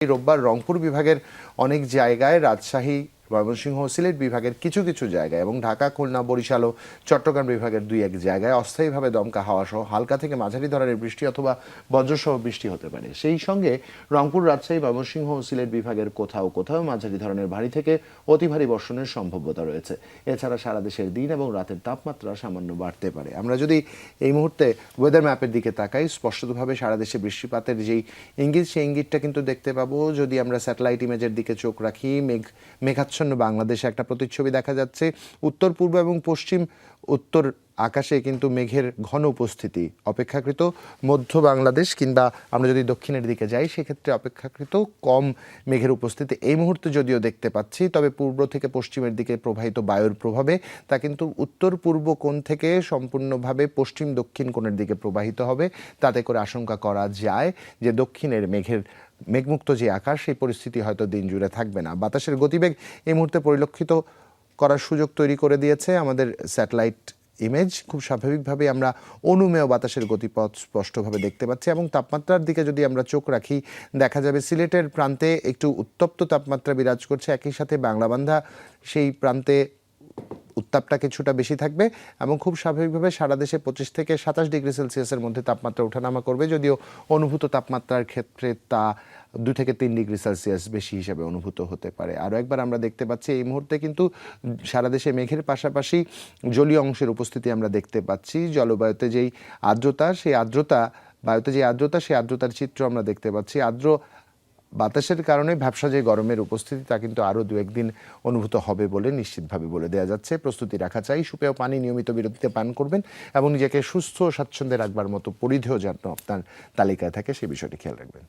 রোববার রংপুর বিভাগের অনেক জায়গায় রাজশাহী ময়মনসিংহ সিলেট বিভাগের কিছু কিছু জায়গায় এবং ঢাকা, খুলনা, বরিশাল ও চট্টগ্রাম বিভাগের দুই এক জায়গায় অস্থায়ীভাবে দমকা হাওয়া সহ হালকা থেকে মাঝারি ধরনের বৃষ্টি অথবা বজ্রসহ বৃষ্টি হতে পারে। সেই সঙ্গে রংপুর, রাজশাহী, ময়মনসিংহ ও সিলেট বিভাগের কোথাও কোথাও মাঝারি ধরনের ভারী থেকে অতি ভারী বর্ষণের সম্ভাব্যতা রয়েছে। এছাড়া সারা দেশের দিন এবং রাতের তাপমাত্রা সামান্য বাড়তে পারে। আমরা যদি এই মুহূর্তে ওয়েদার ম্যাপের দিকে তাকাই, স্পষ্টতভাবে সারা দেশে বৃষ্টিপাতের যেই ইঙ্গিত, সেই ইঙ্গিতটা কিন্তু দেখতে পাবো। যদি আমরা স্যাটেলাইট ইমেজের দিকে চোখ রাখি, মেঘ মেঘাচ্ছন্ন বাংলাদেশে একটা প্রতিচ্ছবি দেখা যাচ্ছে। উত্তর, পূর্ব এবং পশ্চিম, উত্তর আকাশে কিন্তু মেঘের ঘন উপস্থিতি অপেক্ষাকৃত। মধ্য বাংলাদেশ কিংবা আমরা যদি দক্ষিণের দিকে যাই, সেক্ষেত্রে অপেক্ষাকৃত কম মেঘের উপস্থিতি। এই মুহূর্তে যদিও দেখতে পাচ্ছি, তবে পূর্ব থেকে পশ্চিমের দিকে প্রবাহিত বায়ুর প্রভাবে তা কিন্তু উত্তর, পূর্ব কোণ থেকে সম্পূর্ণভাবে পশ্চিম দক্ষিণ কোণের দিকে প্রবাহিত হবে। তাতে করে আশঙ্কা করা যায় যে দক্ষিণের মেঘের মেঘমুক্ত যে আকাশ, সেই পরিস্থিতি হয়তো দিন জুড়ে থাকবে না। বাতাসের গতিবেগ এই মুহূর্তে পরিলক্ষিত করার সুযোগ তৈরি করে দিয়েছে আমাদের স্যাটেলাইট ইমেজ। খুব স্বাভাবিকভাবে আমরা অনুমেয় বাতাসের গতিপথ স্পষ্টভাবে দেখতে পাচ্ছি এবং তাপমাত্রার দিকে যদি আমরা চোখ রাখি, দেখা যাবে সিলেটের প্রান্তে একটু উত্তপ্ত তাপমাত্রা বিরাজ করছে। একই সাথে বাংলাবান্ধা সেই প্রান্তে উত্তাপটা কিছুটা বেশি থাকবে এবং খুব স্বাভাবিকভাবে সারা দেশে পঁচিশ থেকে সাতাশ ডিগ্রি সেলসিয়াসের মধ্যে তাপমাত্রা ওঠানামা করবে, যদিও অনুভূত তাপমাত্রার ক্ষেত্রে তা দু থেকে তিন ডিগ্রি সেলসিয়াস বেশি হিসাবে অনুভূত হতে পারে। আরও একবার আমরা দেখতে পাচ্ছি, এই মুহূর্তে কিন্তু সারা দেশে মেঘের পাশাপাশি জলীয় অংশের উপস্থিতি আমরা দেখতে পাচ্ছি। জলবায়ুতে যেই আর্দ্রতা, সেই আর্দ্রতা, বায়ুতে যে আর্দ্রতা, সেই আর্দ্রতার চিত্র আমরা দেখতে পাচ্ছি। আর্দ্র বাতাসের কারণে ব্যবসা যে গরমের উপস্থিতি, তা কিন্তু আরও দু একদিন অনুভূত হবে বলে নিশ্চিতভাবে বলে দেওয়া যাচ্ছে। প্রস্তুতি রাখা চাই সুপেয় পানি নিয়মিত বিরতিতে পান করবেন এবং নিজেকে সুস্থ স্বাচ্ছন্দ্যে রাখবার মতো পরিধেয় যেন আপনার তালিকায় থাকে সেই বিষয়টি খেয়াল রাখবেন।